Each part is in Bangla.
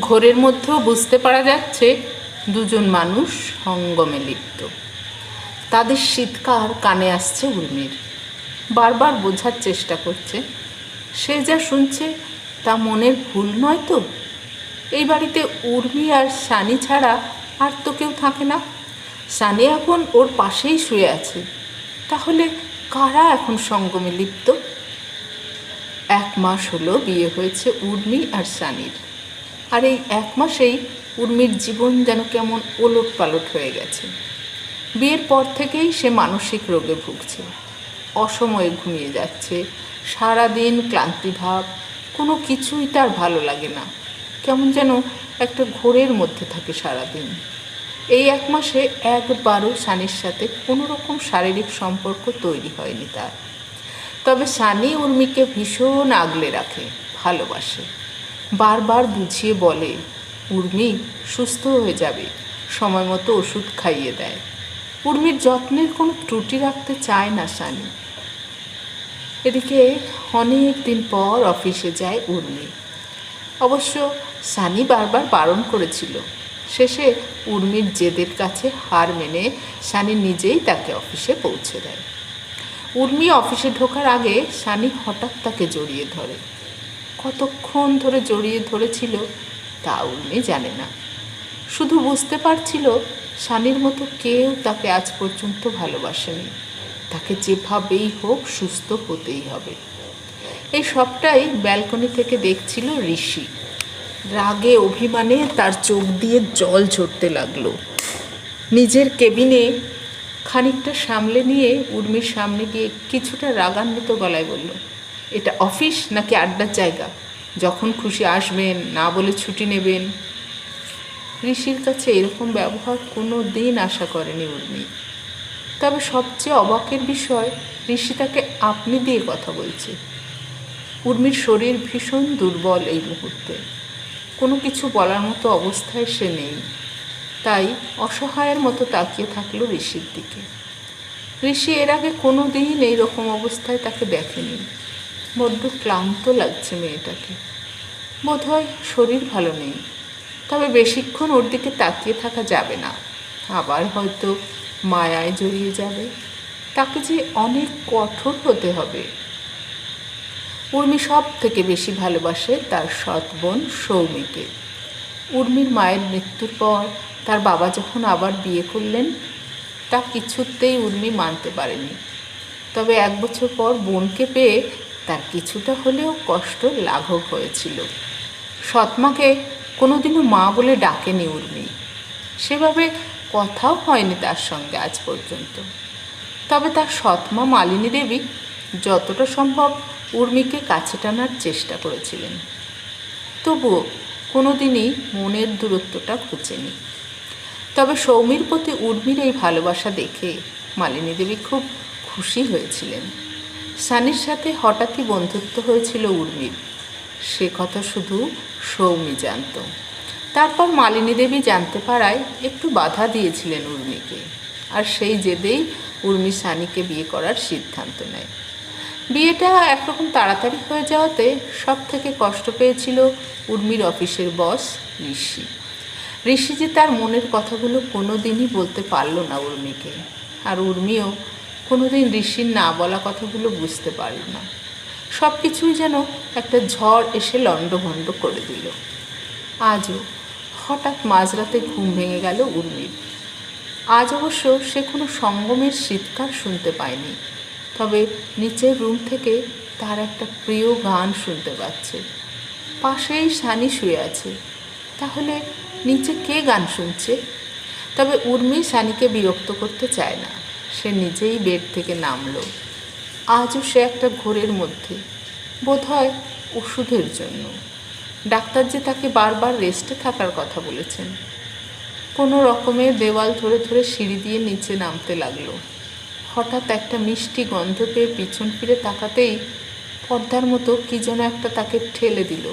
ঘোরের মধ্যেও বুঝতে পারা যাচ্ছে দুজন মানুষ সঙ্গমে লিপ্ত। তাদের শীতকার কানে আসছে উর্মির। বারবার বোঝার চেষ্টা করছে। সে যা শুনছে তা মনের ভুল নয় তো? এই বাড়িতে উর্মি আর সানি ছাড়া আর তো কেউ থাকে না। সানি এখন ওর পাশেই শুয়ে আছে। তাহলে কারা এখন সঙ্গমে লিপ্ত? এক মাস হলো বিয়ে হয়েছে উর্মি আর সানির আর এই এক মাসেই উর্মির জীবন যেন কেমন ওলট পালট হয়ে গেছে। বিয়ের পর থেকেই সে মানসিক রোগে ভুগছে। অসময়ে ঘুমিয়ে যাচ্ছে। সারাদিন ক্লান্তিভাব কোনো কিছুই তার ভালো লাগে না। কেমন যেন একটা ঘোরের মধ্যে থাকে সারাদিন। এই এক মাসে একবারও সানির সাথে কোনো রকম শারীরিক সম্পর্ক তৈরি হয়নি তার। তবে সানি উর্মিকে ভীষণ আগলে রাখে, ভালোবাসে। বারবার বুঝিয়ে বলে, উর্মি, সুস্থ হয়ে যাবে। সময় মতো ওষুধ খাইয়ে দেয়। উর্মির যত্নের কোনো ত্রুটি রাখতে চায় না সানি এদিকে অনেক দিন পর অফিসে যায় উর্মি। অবশ্য সানি বারবার বারণ করেছিল। শেষে উর্মির জেদের কাছে হার মেনে সানি নিজেই তাকে অফিসে পৌঁছে দেয়। উর্মি অফিসে ঢোকার আগে সানি হঠাৎ তাকে জড়িয়ে ধরে। কতক্ষণ ধরে জড়িয়ে ধরেছিল তা উর্মি জানে না। শুধু বুঝতে পারছিল সানির মতো কেউ তাকে আজ পর্যন্ত ভালোবাসেনি। তাকে যেভাবেই হোক সুস্থ হতেই হবে। এই সবটাই ব্যালকনি থেকে দেখছিল ঋষি। রাগে অভিমানে তার চোখ দিয়ে জল ঝরতে লাগল। নিজের কেবিনে খানিকটা সামলে নিয়ে উর্মির সামনে গিয়ে কিছুটা রাগান্বিত গলায় বলল এটা অফিস নাকি আড্ডার জায়গা? যখন খুশি আসবেন, না বলে ছুটি নেবেন। ঋষির কাছে এরকম ব্যবহার কোনো দিন আশা করেনি উর্মি তবে সবচেয়ে অবাকের বিষয়, ঋষি তাকে আপনি দিয়ে কথা বলছে। উর্মির শরীর ভীষণ দুর্বল এই মুহূর্তে। কোনো কিছু বলার মতো অবস্থায় সে নেই। তাই অসহায়ের মতো তাকিয়ে থাকল ঋষির দিকে। ঋষি এর আগে কোনো দিন এইরকম অবস্থায় তাকে দেখেনি। বড্ড ক্লান্ত লাগছে মেয়েটাকে। বোধহয় শরীর ভালো নেই। তবে বেশিক্ষণ ওর দিকে তাকিয়ে থাকা যাবে না। আবার হয়তো মায়ায় জড়িয়ে যাবে। তাকে যে অনেক কঠোর হতে হবে। উর্মি সব থেকে বেশি ভালোবাসে তার সৎ বোন সৌমিকে। উর্মির মায়ের মৃত্যুর পর তার বাবা যখন আবার বিয়ে করলেন, তা কিছুতেই উর্মি মানতে পারেনি। তবে এক বছর পর বোনকে পেয়ে তার কিছুটা হলেও কষ্ট লাঘব হয়েছিল। সৎমাকে কোনোদিনও মা বলে ডাকেনি উর্মি। সেভাবে কথাও হয়নি তার সঙ্গে আজ পর্যন্ত। তবে তার সৎমা মালিনী দেবী যতটা সম্ভব উর্মিকে কাছে টানার চেষ্টা করেছিলেন। তবুও কোনো দিনই মনের দূরত্বটা ঘুচেনি তবে সৌমির প্রতি উর্মির এই ভালোবাসা দেখে মালিনী দেবী খুব খুশি হয়েছিলেন। সানির সাথে হঠাৎই বন্ধুত্ব হয়েছিল উর্মির। সে কথা শুধু সৌমি জানত। তারপর মালিনী দেবী জানতে পারায় একটু বাধা দিয়েছিলেন উর্মিকে। আর সেই জেদেই উর্মি সানিকে বিয়ে করার সিদ্ধান্ত নেয়। বিয়েটা একরকম তাড়াতাড়ি হয়ে যাওয়াতে সব থেকে কষ্ট পেয়েছিল উর্মির অফিসের বস ঋষি। ঋষি যে তার মনের কথাগুলো কোনো দিনই বলতে পারল না উর্মিকে। আর উর্মিও কোনোদিন ঋষির না বলা কথাগুলো বুঝতে পারল না। সব কিছুই যেন একটা ঝড় এসে লণ্ডভণ্ড করে দিল। আজও হঠাৎ মাঝরাতে ঘুম ভেঙে গেল উর্মির। আজ অবশ্য সে কোনো সঙ্গমের শীতকার শুনতে পায়নি, তবে নিচের রুম থেকে তার একটা প্রিয় গান শুনতে পাচ্ছে। পাশেই সানি শুয়ে আছে। তাহলে নিচে কে গান শুনছে? তবে উর্মি সানিকে বিরক্ত করতে চায় না। সে নিজেই বেড থেকে নামলো। আজও সে একটা ঘোরের মধ্যে, বোধহয় ওষুধের জন্য। ডাক্তার যে তাকে বারবার রেস্টে থাকার কথা বলেছেন। কোনো রকমে দেওয়াল ধরে ধরে সিঁড়ি দিয়ে নিচে নামতে লাগল। হঠাৎ একটা মিষ্টি গন্ধ পেয়ে পিছন ফিরে তাকাতেই পর্দার মতো কী যেন একটা তাকে ঠেলে দিল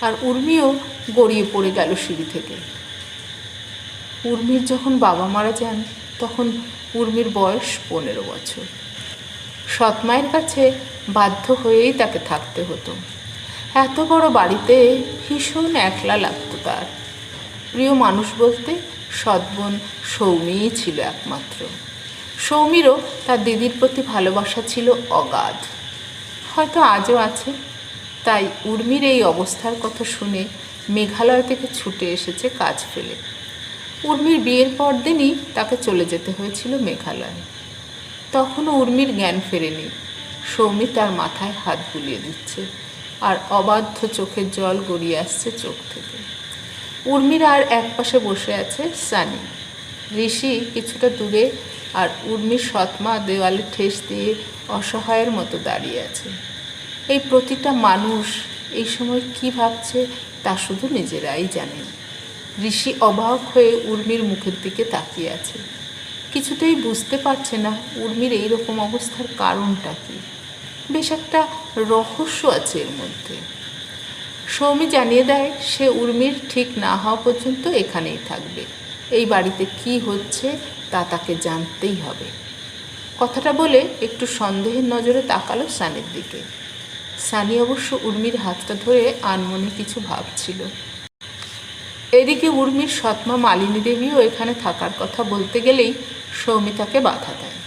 আর উর্মিও গড়িয়ে পড়ে গেল সিঁড়ি থেকে। উর্মির যখন বাবা মারা যান তখন উর্মির বয়স পনেরো বছর। সৎমায়ের কাছে বাধ্য হয়েই তাকে থাকতে হতো। এত বড় বাড়িতে ভীষণ একলা লাগতো তার। প্রিয় মানুষ বলতে সদ্বোন সৌমিই ছিল একমাত্র। সৌমিরও তার দিদির প্রতি ভালোবাসা ছিল অগাধ। হয়তো আজও আছে। তাই উর্মির এই অবস্থার কথা শুনে মেঘালয় থেকে ছুটে এসেছে কাজ ফেলে। উর্মির বিয়ের পর দিনই তাকে চলে যেতে হয়েছিল মেঘালয়। তখনও উর্মির জ্ঞান ফেরেনি। সৌমি তার মাথায় হাত বুলিয়ে দিচ্ছে আর অবাধ্য চোখের জল গড়িয়ে আসছে চোখ থেকে। উর্মির আর এক পাশে বসে আছে সানি। ঋষি কিছুটা দূরে আর উর্মির সৎমা দেওয়ালে ঠেস দিয়ে অসহায়ের মতো দাঁড়িয়ে আছে। এই প্রতিটা মানুষ এই সময় কি ভাবছে তা শুধু নিজেরাই জানেন। ঋষি অবাক হয়ে উর্মির মুখের দিকে তাকিয়ে আছে। কিছুতেই বুঝতে পারছে না উর্মির এই রকম অবস্থার কারণটা কি। বেশ একটা রহস্য আছে এর মধ্যে। সৌমি জানিয়ে দেয়, সে উর্মির ঠিক না হওয়া পর্যন্ত এখানেই থাকবে। এই বাড়িতে কি হচ্ছে তা তাকে জানতেই হবে। কথাটা বলে একটু সন্দেহের নজরে তাকালো সানির দিকে। সানি অবশ্য উর্মির হাতটা ধরে আনমনে কিছু ভাবছিল। এদিকে উর্মির সৎমা মালিনী দেবীও এখানে থাকার কথা বলতে গেলেই সৌমি তাকে বাধা দেয়।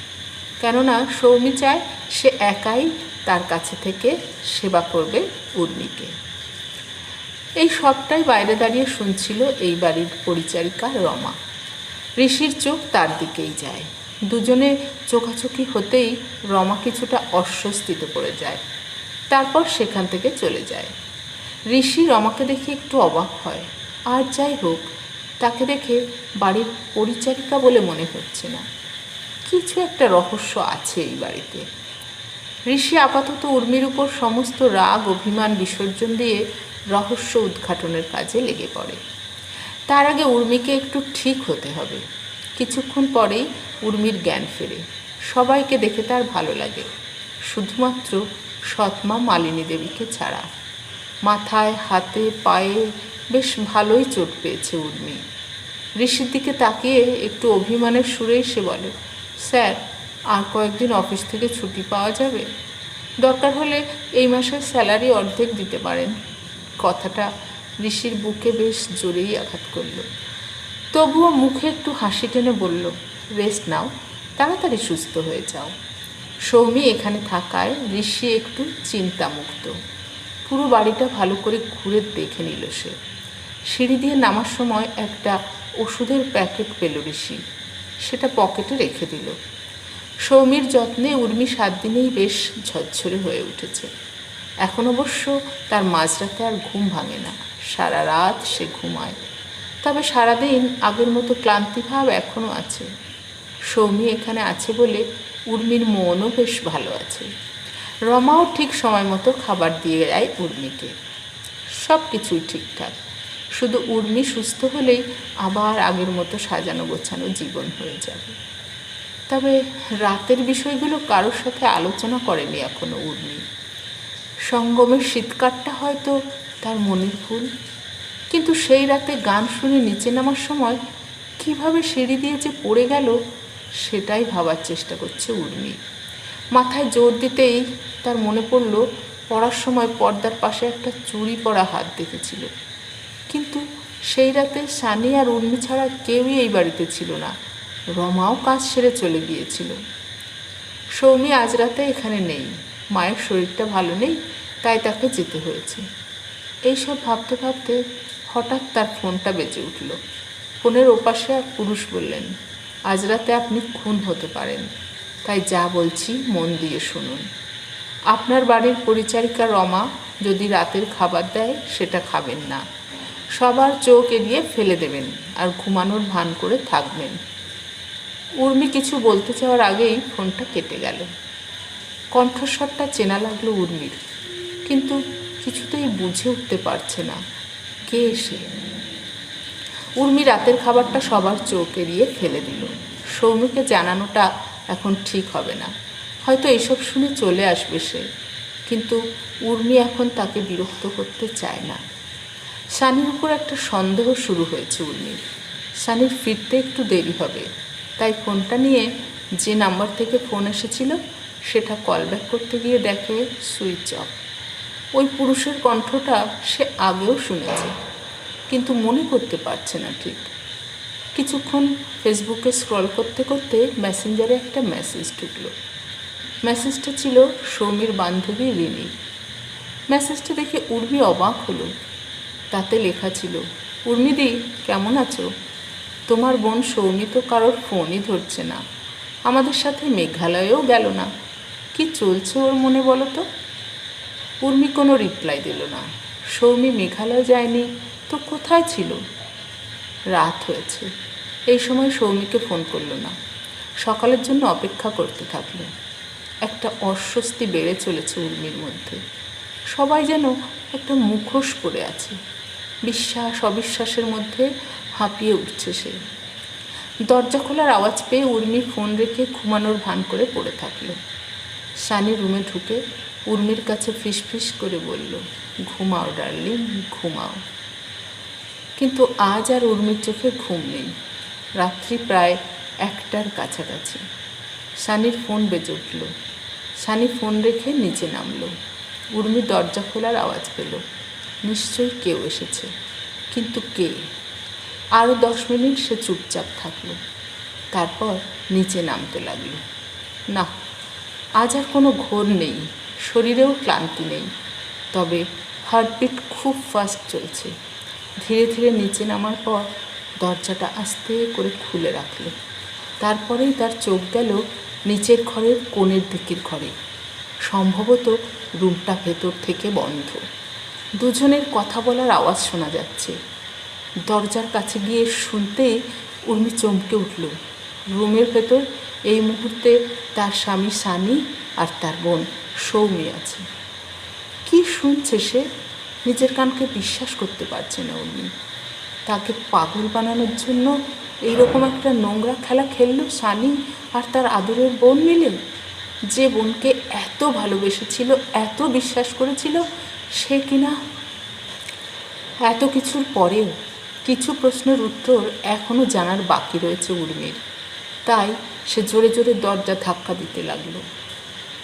কেননা সৌমি চায় সে একাই তার কাছে থেকে সেবা করবে উর্মিকে। এই সবটাই বাইরে দাঁড়িয়ে শুনছিল এই বাড়ির পরিচারিকা রমা। ঋষির চোখ তার দিকেই যায়। দুজনে চোখাচোখি হতেই রমা কিছুটা অস্বস্তিতে পড়ে যায়। তারপর সেখান থেকে চলে যায়। ঋষি রমাকে দেখে একটু অবাক হয়। আর যাই হোক, তাকে দেখে বাড়ির পরিচারিকা বলে মনে হচ্ছে না। কিছু একটা রহস্য আছে এই বাড়িতে। ঋষি আপাতত উর্মির উপর সমস্ত রাগ, অভিমান, বিসর্জন দিয়ে রহস্য উদ্ঘাটনের কাজে লেগে পড়ে। তার আগে উর্মিকে একটু ঠিক হতে হবে। কিছুক্ষণ পরেই উর্মির জ্ঞান ফেরে। সবাইকে দেখে তার ভালো লাগে। শুধুমাত্র সৎমা মালিনী দেবীকে ছাড়া। মাথায়, হাতে, পায়ে বেশ ভালোই চোট পেয়েছে উর্মি। ঋষির দিকে তাকিয়ে একটু অভিমানের সুরেই সে বলে, স্যার, আর কয়েকদিন অফিস থেকে ছুটি পাওয়া যাবে? দরকার হলে এই মাসের স্যালারি অর্ধেক দিতে পারেন। কথাটা ঋষির বুকে বেশ জোরেই আঘাত করল। তবুও মুখে একটু হাসি টেনে বলল, রেস্ট নাও, তাড়াতাড়ি সুস্থ হয়ে যাও। সৌমি এখানে থাকায় ঋষি একটু চিন্তামুক্ত। পুরো বাড়িটা ভালো করে ঘুরে দেখে নিল সে। সিঁড়ি দিয়ে নামার সময় একটা ওষুধের প্যাকেট পেল ঋষি। সেটা পকেটে রেখে দিল। সৌমির যত্নে উর্মি সাত দিনেই বেশ ঝরঝরে হয়ে উঠেছে। এখন অবশ্য তার মাঝরাতে আর ঘুম ভাঙে না। সারা রাত সে ঘুমায়। তবে সারাদিন আগের মতো ক্লান্তিভাব এখনও আছে। সৌমি এখানে আছে বলে উর্মির মনও বেশ ভালো আছে। রমাও ঠিক সময় মতো খাবার দিয়ে যায় উর্মিকে। সব কিছুই ঠিকঠাক। শুধু উর্মি সুস্থ হলেই আবার আগের মতো সাজানো গোছানো জীবন হয়ে যাবে। তবে রাতের বিষয়গুলো কারোর সাথে আলোচনা করেনি এখনও উর্মি। সঙ্গমের শীতকারটা হয়তো তার মনের ভুল। কিন্তু সেই রাতে গান শুনে নিচে নামার সময় কীভাবে সিঁড়ি দিয়ে যে পড়ে গেল, সেটাই ভাবার চেষ্টা করছে উর্মি। মাথায় জোর দিতেই তার মনে পড়ল, পড়ার সময় পর্দার পাশে একটা চুরি পরা হাত দেখেছিল। কিন্তু সেই রাতে সানি আর উর্মি ছাড়া কেউই এই বাড়িতে ছিল না। রমাও কাজ সেরে চলে গিয়েছিল। সৌমি আজ রাতে এখানে নেই। মায়ের শরীরটা ভালো নেই, তাই তাকে যেতে হয়েছে। এইসব ভাবতে ভাবতে হঠাৎ তার ফোনটা বেজে উঠল। ফোনের ওপাশে এক পুরুষ বললেন, আজ রাতে আপনি খুন হতে পারেন। তাই যা বলছি মন দিয়ে শুনুন। আপনার বাড়ির পরিচারিকা রমা যদি রাতের খাবার দেয়, সেটা খাবেন না। সবার চোখ এড়িয়ে ফেলে দেবেন আর ঘুমানোর ভান করে থাকবেন। উর্মি কিছু বলতে চাওয়ার আগেই ফোনটা কেটে গেল। কণ্ঠস্বরটা চেনা লাগল উর্মির, কিন্তু কিছুতেই বুঝে উঠতে পারছে না, কে সে? উর্মি রাতের খাবারটা সবার চোখ এড়িয়ে ফেলে দিল। সৌমিকে জানানোটা এখন ঠিক হবে না। হয়তো এসব শুনে চলে আসবে সে, কিন্তু উর্মি এখন তাকে বিরক্ত করতে চায় না। সানির উপর একটা সন্দেহ শুরু হয়েছে উর্মির সানির ফিরতে একটু দেরি হবে, তাই ফোনটা নিয়ে যে নাম্বার থেকে ফোন এসেছিল, সেটা কল ব্যাক করতে গিয়ে দেখে সুইচ অফ ওই পুরুষের কণ্ঠটা সে আগেও শুনেছে, কিন্তু মনে করতে পারছে না ঠিক। কিছুক্ষণ ফেসবুকে স্ক্রল করতে করতে মেসেঞ্জারে একটা মেসেজ ঢুকলো। মেসেজটা ছিল সৌমির বান্ধবী রিনি মেসেজটা দেখে উর্মি অবাক হলো। তাতে লেখা ছিল, উর্মিদি, কেমন আছো? তোমার বোন সৌমি তো কারোর ফোনই ধরছে না। আমাদের সাথে মেঘালয়েও গেল না। কি চলছে ওর মনে বলো তো? উর্মি কোনো রিপ্লাই দিল না। সৌমি মেঘালয় যায়নি, তো কোথায় ছিল? রাত হয়েছে। এই সময় সৌমিকে ফোন করল না। সকালের জন্য অপেক্ষা করতে থাকল। একটা অস্বস্তি বেড়ে চলেছে উর্মির মধ্যে। সবাই যেন একটা মুখোশ পরে আছে। বিশ্বাস, অবিশ্বাসের মধ্যে হাঁপিয়ে উঠছে সে। দরজা খোলার আওয়াজ পেয়ে উর্মি ফোন রেখে ঘুমানোর ভান করে পড়ে থাকল। সানি রুমে ঢুকে উর্মির কাছে ফিস ফিস করে বলল, ঘুমাও, ডার্লিং, ঘুমাও। কিন্তু আজ আর উর্মির চোখে ঘুম নেই। রাত্রি প্রায় একটার কাছাকাছি। সানির ফোন বেজে উঠল। সানি ফোন রেখে নিচে নামলো। উর্মি দরজা খোলার আওয়াজ পেল। নিশ্চয়ই কেউ এসেছে। কিন্তু কে? আরও দশ মিনিট সে চুপচাপ থাকল। তারপর নিচে নামতে লাগল। না, আজ আর কোনো ঘোর নেই, শরীরেও ক্লান্তি নেই। তবে হার্টবিট খুব ফাস্ট চলছে। ধীরে ধীরে নিচে নামার পর দরজাটা আস্তে করে খুলে রাখল। তারপরেই তার চোখ গেল নিচের ঘরের কোণের দিকের ঘরে। সম্ভবত রুমটা ভেতর থেকে বন্ধ। দুজনের কথা বলার আওয়াজ শোনা যাচ্ছে। দরজার কাছে গিয়ে শুনতেই উর্মি চমকে উঠল। রুমের ভেতর এই মুহূর্তে তার স্বামী সানি আর তার বোন সৌমি আছে। কি শুনছে সে? নিজের কানকে বিশ্বাস করতে পারছে না উর্মি। তাকে পাগল বানানোর জন্য এইরকম একটা নোংরা খেলা খেললো সানি আর তার আদরের বোন মিলে। যে বোনকে এত ভালোবেসেছিল, এত বিশ্বাস করেছিল সে কিনা? এত কিছুর পরেও কিছু প্রশ্নের উত্তর এখনও জানার বাকি রয়েছে উর্মির। তাই সে জোরে জোরে দরজা ধাক্কা দিতে লাগল।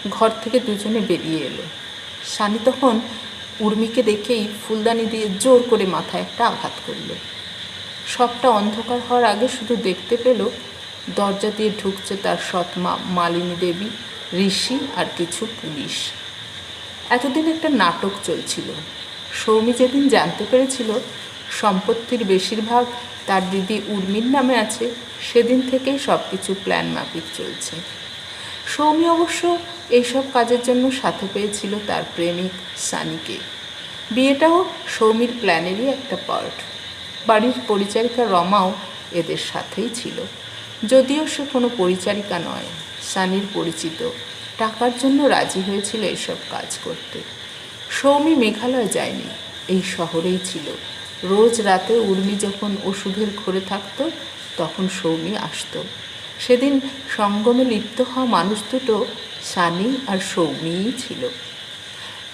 ঘর থেকে দুজনে বেরিয়ে এলো। সানি তখন উর্মিকে দেখেই ফুলদানি দিয়ে জোর করে মাথায় একটা আঘাত করল। সবটা অন্ধকার হওয়ার আগে শুধু দেখতে পেল দরজা দিয়ে ঢুকছে তার সৎ মা মালিনী দেবী, ঋষি আর কিছু পুলিশ। এতদিন একটা নাটক চলছিল। সৌমি যেদিন জানতে পেরেছিল, সম্পত্তির বেশিরভাগ তার দিদি উর্মির নামে আছে, সেদিন থেকেই সব কিছু প্ল্যান মাফিক চলছে। সৌমি অবশ্য এইসব কাজের জন্য সাথে পেয়েছিল তার প্রেমিক সানিকে। বিয়েটাও সৌমির প্ল্যানেরই একটা পার্ট। বাড়ির পরিচারিকা রমাও এদের সাথেই ছিল। যদিও সে কোনো পরিচারিকা নয়, সানির পরিচিত। টাকার জন্য রাজি হয়েছিল এসব কাজ করতে। সৌমি মেঘালয় যায়নি, এই শহরেই ছিল। রোজ রাতে উর্মি যখন ওষুধের ঘরে থাকতো, তখন সৌমি আসতো। সেদিন সঙ্গমে লিপ্ত হওয়া মানুষ দুটো, সানি আর সৌমিই ছিল।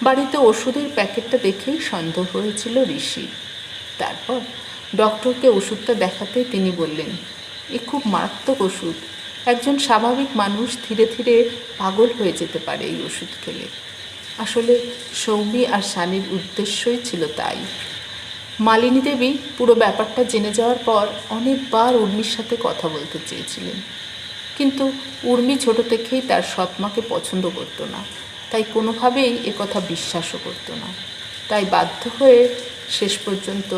বাড়িতে ওষুধের প্যাকেটটা দেখেই সন্দেহ হয়েছিল ঋষি। তারপর ডক্টরকে ওষুধটা দেখাতে তিনি বললেন, এ খুব মারাত্মক ওষুধ একজন স্বাভাবিক মানুষ ধীরে ধীরে পাগল হয়ে যেতে পারে এই ওষুধ খেলে। আসলে সৌমি আর সানির উদ্দেশ্যই ছিল তাই। মালিনী দেবী পুরো ব্যাপারটা জেনে যাওয়ার পর অনেকবার উর্মির সাথে কথা বলতে চেয়েছিলেন। কিন্তু উর্মি ছোট থেকেই তার সৎমাকে পছন্দ করতো না, তাই কোনোভাবেই কথা বিশ্বাসও করতো না। তাই বাধ্য হয়ে শেষ পর্যন্ত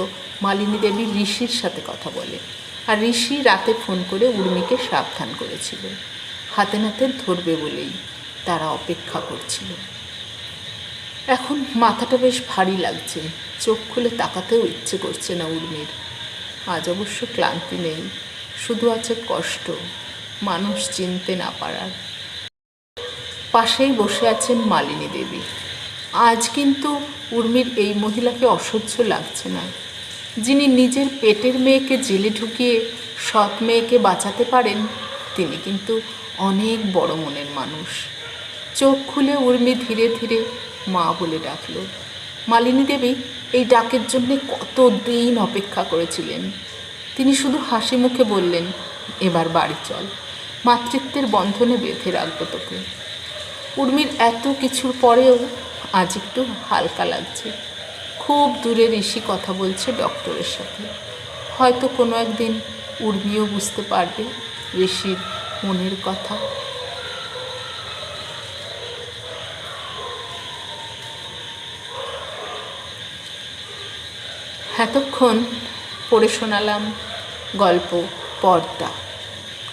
মালিনী দেবী ঋষির সাথে কথা বলে। আর ঋষি রাতে ফোন করে উর্মিকে সাবধান করেছিল। হাতে নাতে ধরবে বলেই তারা অপেক্ষা করছিল। এখন মাথাটা বেশ ভারী লাগছে, চোখ খুলে তাকাতেও ইচ্ছে করছে না উর্মির। আজ অবশ্য ক্লান্তি নেই, শুধু আছে কষ্ট, মানুষ চিনতে না পারার। পাশেই বসে আছেন মালিনী দেবী। আজ কিন্তু উর্মির এই মহিলাকে অসহ্য লাগছে না। যিনি নিজের পেটের মেয়েকে জেলে ঢুকিয়ে সৎ মেয়েকে বাঁচাতে পারেন, তিনি কিন্তু অনেক বড় মনের মানুষ। চোখ খুলে উর্মি ধীরে ধীরে মা বলে ডাকল, মালিনী দেবী, এই ডাকের জন্যে কত দিন অপেক্ষা করেছিলেন। তিনি শুধু হাসি মুখে বললেন, এবার বাড়ি চল। মাতৃত্বের বন্ধনে বেঁধে রাখব তোকে। উর্মির এত কিছুর পরেও আজ একটু হালকা লাগছে। খুব দূরে ঋষি কথা বলছে ডক্টরের সাথে। হয়তো কোনো একদিন উর্মিও বুঝতে পারবে ঋষির মনের কথা। এতক্ষণ পড়ে শোনালাম গল্প পর্দা।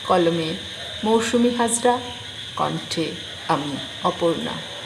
কলমে মৌসুমি হাজরা, কণ্ঠে আমি, অপর্ণা।